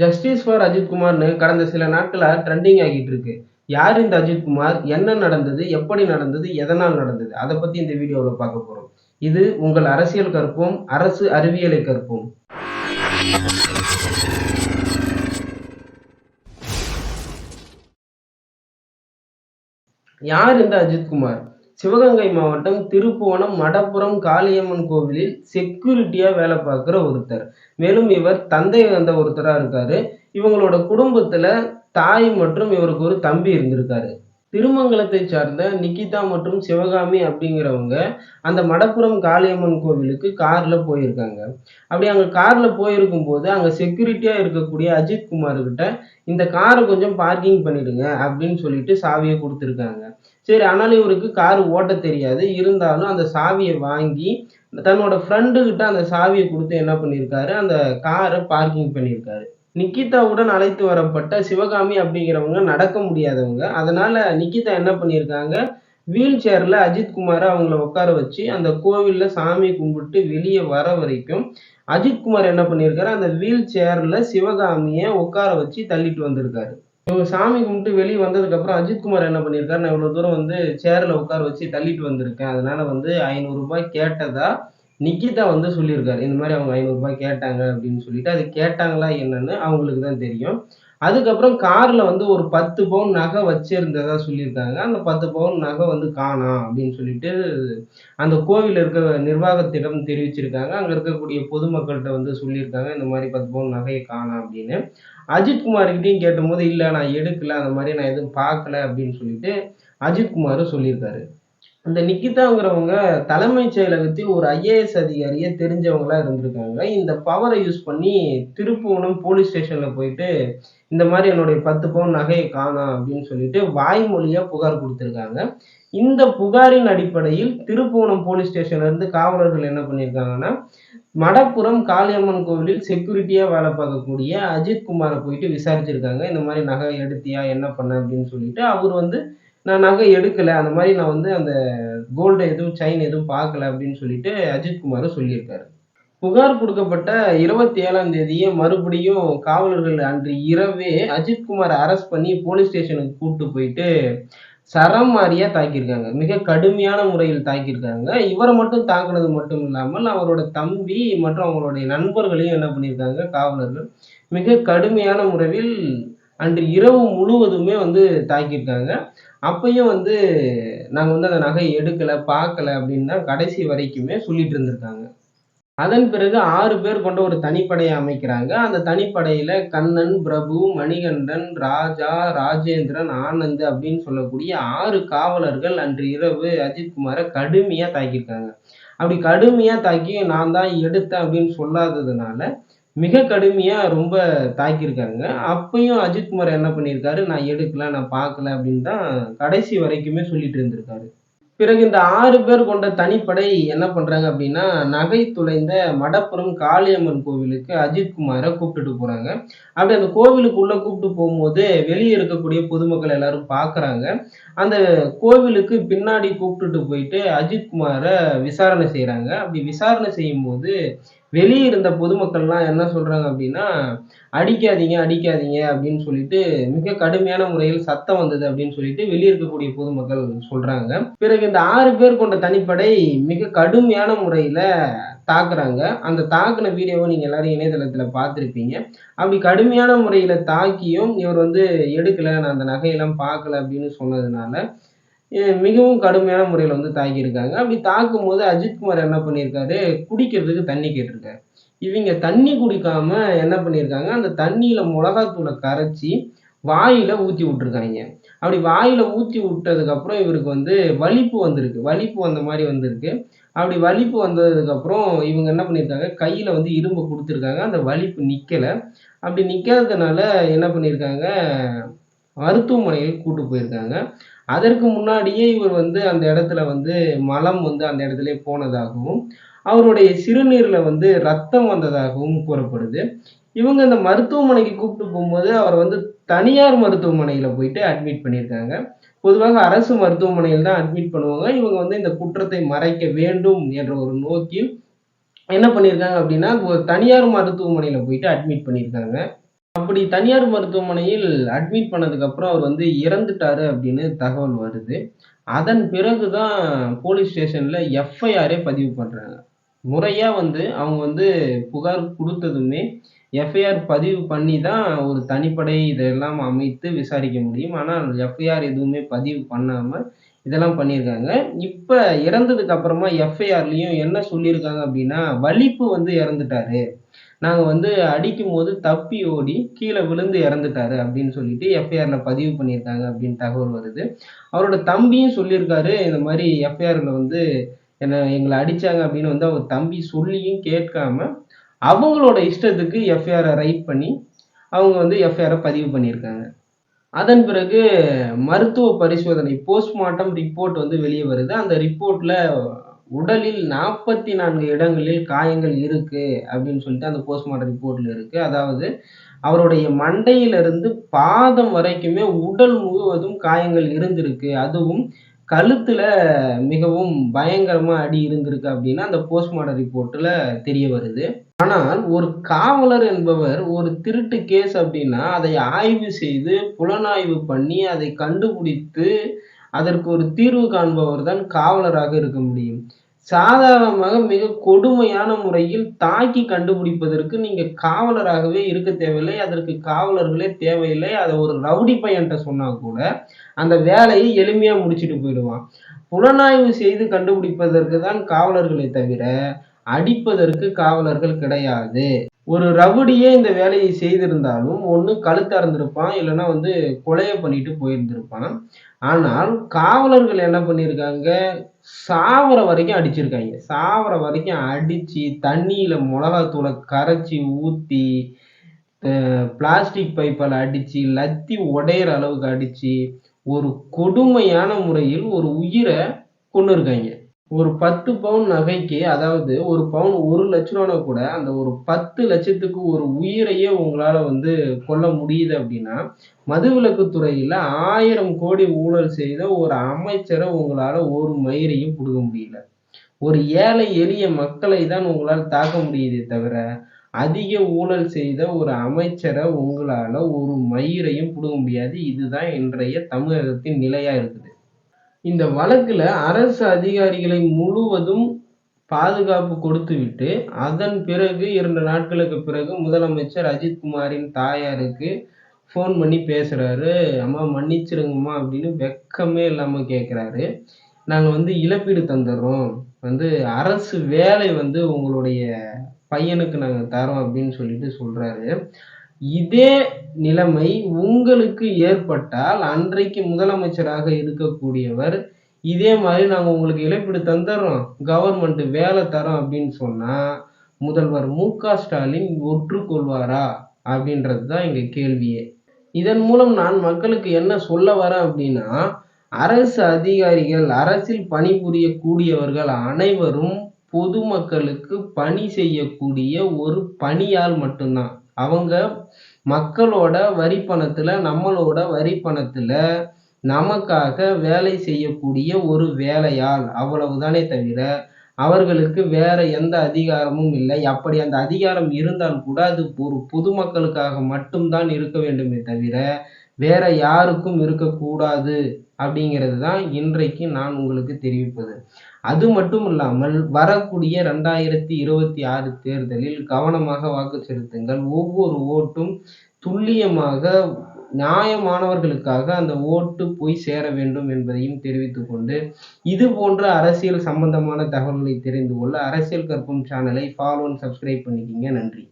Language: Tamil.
ஜஸ்டிஸ் ஃபார் அஜித்குமார்னு கடந்த சில நாட்களாக ட்ரெண்டிங் ஆகிட்டு இருக்கு. யார் இந்த அஜித்குமார் என்ன நடந்தது எப்படி நடந்தது எதனால் நடந்தது? அதை பத்தி இந்த வீடியோவில் பார்க்க போறோம். இது உங்கள் அரசியல் கற்போம் அரசு அறிவியலை கற்போம் யார் இந்த அஜித்குமார் சிவகங்கை மாவட்டம் திருப்புவனம் மடப்புரம் காளியம்மன் கோவிலில் செக்யூரிட்டியா வேலை பார்க்குற ஒருத்தர். மேலும் இவர் தந்தை வந்த ஒருத்தரா இருக்காரு. இவங்களோட குடும்பத்துல தாய் மற்றும் இவருக்கு ஒரு தம்பி இருந்திருக்காரு. திருமங்கலத்தை சார்ந்த நிக்கிதா மற்றும் சிவகாமி அப்படிங்கிறவங்க அந்த மடப்புரம் காளியம்மன் கோவிலுக்கு கார்ல போயிருக்காங்க. அப்படி அங்க கார்ல போயிருக்கும் போது அங்க செக்யூரிட்டியா இருக்கக்கூடிய அஜித் குமார் கிட்ட இந்த காரை கொஞ்சம் பார்க்கிங் பண்ணிடுங்க அப்படின்னு சொல்லிட்டு சாவியை கொடுத்துருக்காங்க. சரி ஆனாலும் இவருக்கு கார் ஓட்ட தெரியாது. இருந்தாலும் அந்த சாவியை வாங்கி தன்னோட ஃப்ரெண்டு கிட்ட அந்த சாவியை கொடுத்து என்ன பண்ணியிருக்காரு அந்த காரை பார்க்கிங் பண்ணியிருக்காரு நிக்கிதாவுடன் அழைத்து வரப்பட்ட சிவகாமி அப்படிங்கிறவங்க நடக்க முடியாதவங்க. அதனால நிக்கிதா என்ன பண்ணியிருக்காங்க வீல் சேர்ல அஜித் குமாரை அவங்கள உட்கார வச்சு அந்த கோவில்ல சாமி கும்பிட்டு வெளியே வர வரைக்கும் அஜித் குமார் என்ன பண்ணியிருக்காரு அந்த வீல் சேர்ல சிவகாமியை உட்கார வச்சு தள்ளிட்டு வந்திருக்காரு. இவங்க சாமி கும்பிட்டு வெளியே வந்ததுக்கப்புறம் அஜித்குமார் என்ன பண்ணியிருக்காரு நான் இவ்வளவு தூரம் வந்து சேர்ல உட்கார வச்சு தள்ளிட்டு வந்திருக்கேன். அதனால வந்து ஐநூறு ரூபாய் கேட்டதா நிக்கிதா வந்து சொல்லியிருக்காரு. இந்த மாதிரி அவங்க ஐநூறுரூபாய் கேட்டாங்க அப்படின்னு சொல்லிட்டு அது கேட்டாங்களா என்னன்னு அவங்களுக்கு தான் தெரியும். அதுக்கப்புறம் கார்ல வந்து ஒரு பத்து பவுன் நகை வச்சிருந்ததா சொல்லியிருக்காங்க. அந்த பத்து பவுன் நகை வந்து காணாம் அப்படின்னு சொல்லிட்டு அந்த கோவில் இருக்க நிர்வாகத்திடம் தெரிவிச்சிருக்காங்க. அங்க இருக்கக்கூடிய பொதுமக்கள்கிட்ட வந்து சொல்லியிருக்காங்க இந்த மாதிரி பத்து பவுன் நகையை காணாம் அப்படின்னு. அஜித் குமார்கிட்டையும் கேட்டபோது இல்லை நான் எடுக்கல. அந்த மாதிரி நான் எதுவும் பார்க்கல. அப்படின்னு சொல்லிட்டு அஜித் குமாரும் சொல்லியிருக்காரு. அந்த நிக்கிதாங்கிறவங்க தலைமைச் செயலகத்தில் ஒரு ஐஏஎஸ் அதிகாரியே தெரிஞ்சவங்களா இருந்திருக்காங்க. இந்த பவரை யூஸ் பண்ணி திருப்புவனம் போலீஸ் ஸ்டேஷன்ல போயிட்டு இந்த மாதிரி என்னுடைய பத்து பவுன் நகையை காணோம் அப்படின்னு சொல்லிட்டு வாய்மொழியா புகார் கொடுத்துருக்காங்க. இந்த புகாரின் அடிப்படையில் திருப்புவனம் போலீஸ் ஸ்டேஷன்ல இருந்து காவலர்கள் என்ன பண்ணியிருக்காங்கன்னா மடப்புரம் காளியம்மன் கோவிலில் செக்யூரிட்டியா வேலை பார்க்கக்கூடிய அஜித் குமாரை போயிட்டு விசாரிச்சிருக்காங்க. இந்த மாதிரி நகை எடுத்தியா என்ன பண்ண அப்படின்னு சொல்லிட்டு அவர் வந்து நான் நகை எடுக்கல. அந்த மாதிரி நான் வந்து அந்த கோல்டு எதுவும் செயின் எதுவும் பார்க்கல அப்படின்னு சொல்லிட்டு அஜித் குமார் சொல்லியிருக்காரு. புகார் கொடுக்கப்பட்ட இருபத்தி ஏழாம் தேதியே மறுபடியும் காவலர்கள் அன்று இரவே அஜித் குமார் அரெஸ்ட் பண்ணி போலீஸ் ஸ்டேஷனுக்கு கூப்பிட்டு போயிட்டு சரம் மாறியா தாக்கியிருக்காங்க. மிக கடுமையான முறையில் தாக்கியிருக்காங்க. இவரை மட்டும் தாக்குனது மட்டும் இல்லாமல் அவரோட தம்பி மற்றும் அவங்களுடைய நண்பர்களையும் என்ன பண்ணியிருக்காங்க? காவலர்கள். மிக கடுமையான முறையில் அன்று இரவு முழுவதுமே வந்து தாக்கியிருக்காங்க. அப்பயும் வந்து நாங்கள் வந்து அந்த நகையை எடுக்கலை பார்க்கல அப்படின்னு தான் கடைசி வரைக்குமே சொல்லிட்டு இருந்திருக்காங்க. அதன் பிறகு ஆறு பேர் கொண்ட ஒரு தனிப்படையை அமைக்கிறாங்க. அந்த தனிப்படையில கண்ணன் பிரபு மணிகண்டன் ராஜா ராஜேந்திரன் ஆனந்த் அப்படின்னு சொல்லக்கூடிய ஆறு காவலர்கள் அன்று இரவு அஜித்குமாரை கடுமையா தாக்கியிருக்காங்க. அப்படி கடுமையா தாக்கி நான் தான் எடுத்தேன் அப்படின்னு சொல்லாததுனால மிக கடுமையா ரொம்ப தாக்கியிருக்காங்க அப்பயும் அஜித்குமார் என்ன பண்ணியிருக்காரு? நான் எடுக்கல நான் பார்க்கல அப்படின்னு தான் கடைசி வரைக்குமே சொல்லிட்டு இருந்திருக்காரு. பிறகு இந்த ஆறு பேர் கொண்ட தனிப்படை என்ன பண்றாங்க அப்படின்னா நகை துளைந்த மடப்புறம் காளியம்மன் கோவிலுக்கு அஜித்குமாரை கூப்பிட்டுட்டு போறாங்க. அப்படி அந்த கோவிலுக்குள்ள கூப்பிட்டு போகும்போது வெளியே இருக்கக்கூடிய பொதுமக்கள் எல்லாரும் பாக்குறாங்க அந்த கோவிலுக்கு பின்னாடி கூப்பிட்டுட்டு போயிட்டு அஜித்குமாரை விசாரணை செய்யறாங்க அப்படி விசாரணை செய்யும் போது வெளியே இருந்த பொதுமக்கள்லாம் என்ன சொல்றாங்க அப்படின்னா அடிக்காதீங்க அடிக்காதீங்க அப்படின்னு சொல்லிட்டு மிக கடுமையான முறையில் சத்தம் வந்தது அப்படின்னு சொல்லிட்டு வெளியே இருக்கக்கூடிய பொதுமக்கள் சொல்றாங்க. பிறகு இந்த ஆறு பேர் கொண்ட தனிப்படை மிக கடுமையான முறையில தாக்குறாங்க. அந்த தாக்குன வீடியோவை நீங்க எல்லாரும் இணையதளத்துல பார்த்துருப்பீங்க. அப்படி கடுமையான முறையில தாக்கியும் இவர் வந்து எடுக்கல நான் அந்த நகையெல்லாம் பார்க்கல அப்படின்னு சொன்னதுனால மிகவும் கடுமையான முறையில் வந்து தாக்கியிருக்காங்க. அப்படி தாக்கும் போது அஜித்குமார் என்ன பண்ணியிருக்காரு? குடிக்கிறதுக்கு தண்ணி கேட்டிருக்காரு. இவங்க தண்ணி குடிக்காம என்ன பண்ணியிருக்காங்க? அந்த தண்ணியில மிளகாத்தூளை கரைச்சி வாயில ஊத்தி விட்டுருக்காங்க. அப்படி வாயில ஊத்தி விட்டதுக்கு அப்புறம் இவருக்கு வந்து வலிப்பு வந்திருக்கு. வலிப்பு வந்த மாதிரி வந்திருக்கு. அப்படி வலிப்பு வந்ததுக்கு அப்புறம் இவங்க என்ன பண்ணியிருக்காங்க? கையில வந்து இரும்பு கொடுத்துருக்காங்க. அந்த வலிப்பு நிக்கல. அப்படி நிக்காததுனால என்ன பண்ணியிருக்காங்க? மருத்துவமனையில் கூட்டு போயிருக்காங்க. அதற்கு முன்னாடியே இவர் வந்து அந்த இடத்துல வந்து மலம் வந்து அந்த இடத்துல போனதாகவும் அவருடைய சிறுநீர்ல வந்து ரத்தம் வந்ததாகவும் கூறப்படுது. இவங்க இந்த மருத்துவமனைக்கு கூப்பிட்டு போகும்போது அவர் வந்து தனியார் மருத்துவமனையில போயிட்டு அட்மிட் பண்ணியிருக்காங்க. பொதுவாக அரசு மருத்துவமனையில் தான் அட்மிட் பண்ணுவாங்க. இவங்க வந்து இந்த குற்றத்தை மறைக்க வேண்டும் என்ற ஒரு நோக்கில் என்ன பண்ணியிருக்காங்க அப்படின்னா தனியார் மருத்துவமனையில போயிட்டு அட்மிட் பண்ணியிருக்காங்க. அப்படி தனியார் மருத்துவமனையில் அட்மிட் பண்ணதுக்கு அப்புறம் அவர் வந்து இறந்துட்டாரு அப்படின்னு தகவல் வருது. அதன் பிறகு தான் போலீஸ் ஸ்டேஷன்ல எஃப்ஐஆரே பதிவு பண்றாங்க. முறையா வந்து அவங்க வந்து புகார் கொடுத்ததுமே எஃப்ஐஆர் பதிவு பண்ணி தான் ஒரு தனிப்படை இதெல்லாம் அமைத்து விசாரிக்க முடியும். ஆனால் எஃப்ஐஆர் எதுவுமே பதிவு பண்ணாம இதெல்லாம் பண்ணியிருக்காங்க. இப்ப இறந்ததுக்கு அப்புறமா எஃப்ஐஆர்லயும் என்ன சொல்லியிருக்காங்க அப்படின்னா, வலிப்பு வந்து இறந்துட்டாரு. நாங்கள் வந்து அடிக்கும்போது தப்பி ஓடி கீழே விழுந்து இறந்துட்டாரு அப்படின்னு சொல்லிட்டு எஃப்ஐஆர்ல பதிவு பண்ணியிருக்காங்க அப்படின்னு தகவல் வருது. அவரோட தம்பியும் சொல்லியிருக்காரு, இந்த மாதிரி எஃப்ஐஆர்ல வந்து என்ன எங்களை அடிச்சாங்க அப்படின்னு வந்து அவர் தம்பி சொல்லியும் கேட்காம, அவங்களோட இஷ்டத்துக்கு எஃப்ஐஆரை ரைட் பண்ணி, அவங்க வந்து எஃப்ஐஆரை பதிவு பண்ணியிருக்காங்க. அதன் பிறகு மருத்துவ பரிசோதனை போஸ்ட்மார்ட்டம் ரிப்போர்ட் வந்து வெளியே வருது. அந்த ரிப்போர்ட்ல உடலில் 44 இடங்களில் காயங்கள் இருக்கு அப்படின்னு சொல்லிட்டு அந்த போஸ்ட்மார்ட்டம் ரிப்போர்ட்ல இருக்கு. அதாவது அவருடைய மண்டையிலிருந்து பாதம் வரைக்குமே உடல் முழுவதும் காயங்கள் இருந்திருக்கு. அதுவும் கழுத்துல மிகவும் பயங்கரமா அடி இருந்திருக்கு அப்படின்னா அந்த போஸ்ட்மார்ட்டம் ரிப்போர்ட்ல தெரிய வருது. ஆனால் ஒரு காவலர் என்பவர் ஒரு திருட்டு கேஸ் அப்படின்னா, அதை ஆய்வு செய்து, புலனாய்வு பண்ணி, அதை கண்டுபிடித்து, அதற்கு ஒரு தீர்வு காண்பவர் தான் காவலராக இருக்க முடியும். சாதாரணமாக மிக கொடுமையான முறையில் தாக்கி கண்டுபிடிப்பதற்கு நீங்க காவலராகவே இருக்க தேவையில்லை. அதற்கு காவலர்களே தேவையில்லை. அதை ஒரு ரவுடி பையன்ட்ட சொன்னா கூட, அந்த வேலையை எளிமையா முடிச்சுட்டு போயிடுவான். புலனாய்வு செய்து கண்டுபிடிப்பதற்கு தான் காவலர்களை தவிர, அடிப்பதற்கு காவலர்கள் கிடையாது. ஒரு ரவுடியே இந்த வேலையை செய்திருந்தாலும், ஒன்று கழுத்த அறுந்திருப்பான், வந்து கொலையை பண்ணிட்டு போயிருந்திருப்பான். ஆனால் காவலர்கள் என்ன பண்ணியிருக்காங்க, சாவர வரைக்கும் அடிச்சிருக்காங்க. சாவர வரைக்கும் அடித்து தண்ணியில் மிளகாத்தூளை கரைச்சி ஊற்றி பிளாஸ்டிக் பைப்பால் அடித்து லத்தி உடையிற அளவுக்கு அடித்து ஒரு கொடுமையான முறையில் ஒரு உயிரை கொண்டு இருக்காங்க ஒரு 10 பவுன் நகைக்கு அதாவது ஒரு பவுன் ஒரு 1,00,000னா கூட, அந்த ஒரு 10,00,000க்கு ஒரு உயிரையே உங்களால வந்து கொல்ல முடியுது அப்படின்னா, மதுவிலக்கு துறையில ஆயிரம் கோடி ஊழல் செய்த ஒரு அமைச்சரை உங்களால ஒரு மயிரையும் கொடுக்க முடியல. ஒரு ஏழை எளிய மக்களை தான் உங்களால் தாக்க முடியுதே தவிர, அதிக ஊழல் செய்த ஒரு அமைச்சரை உங்களால ஒரு மயிரையும் கொடுக்க முடியாது. இதுதான் இன்றைய தமிழகத்தின் நிலையா இருக்குது. இந்த வழக்குல அரசு அதிகாரிகளை முழுவதும் பாதுகாப்பு கொடுத்துவிட்டு, அதன் பிறகு இரண்டு நாட்களுக்கு பிறகு முதலமைச்சர் அஜித்குமாரின் தாயாருக்கு ஃபோன் பண்ணி பேசுறாரு. "அம்மா மன்னிச்சிருங்கம்மா அப்படின்னு வெட்கமே இல்லாம கேட்குறாரு நாங்கள் வந்து இழப்பீடு தந்துடுறோம் வந்து அரசு வேலை வந்து உங்களுடைய பையனுக்கு நாங்கள் தரோம் அப்படின்னு சொல்லிட்டு சொல்றாரு. இதே நிலைமை உங்களுக்கு ஏற்பட்டால், அன்றைக்கு முதலமைச்சராக இருக்கக்கூடியவர், இதே மாதிரி நாங்கள் உங்களுக்கு இழப்பீடு தந்துடுறோம் கவர்மெண்ட் வேலை தரோம் அப்படின்னு சொன்னா, முதல்வர் மு. க. ஸ்டாலின் ஒற்றுக்கொள்வாரா? அப்படின்றது தான் எங்கள் கேள்வியே. இதன் மூலம் நான் மக்களுக்கு என்ன சொல்ல வரேன் அப்படின்னா, அரசு அதிகாரிகள், அரசில் பணிபுரியக்கூடியவர்கள் அனைவரும் பொதுமக்களுக்கு பணி செய்யக்கூடிய ஒரு பணியால் மட்டும்தான் அவங்க மக்களோட வரி பணத்துல, நம்மளோட வரி பணத்துல, நமக்காக வேலை செய்யக்கூடிய ஒரு வேலையாள். அவ்வளவுதானே தவிர, அவர்களுக்கு வேற எந்த அதிகாரமும் இல்லை. அப்படி அந்த அதிகாரம் இருந்தால் கூட, அது ஒரு பொதுமக்களுக்காக மட்டும் தான் இருக்க வேண்டுமே தவிர, வேற யாருக்கும் இருக்கக்கூடாது அப்படிங்கிறது தான் இன்றைக்கு நான் உங்களுக்கு தெரிவிப்பது. அது மட்டும் இல்லாமல், வரக்கூடிய 2026 தேர்தலில் கவனமாக வாக்கு செலுத்துங்கள். ஒவ்வொரு ஓட்டும் துல்லியமாக, நியாயமானவர்களுக்காக அந்த ஓட்டு போய் சேர வேண்டும் என்பதையும் தெரிவித்துக் கொண்டு, இது போன்ற அரசியல் சம்பந்தமான தகவல்களை தெரிந்து கொள்ள அரசியல் கற்பம் சேனலை ஃபாலோ அண்ட் சப்ஸ்கிரைப் பண்ணிக்கங்க. நன்றி.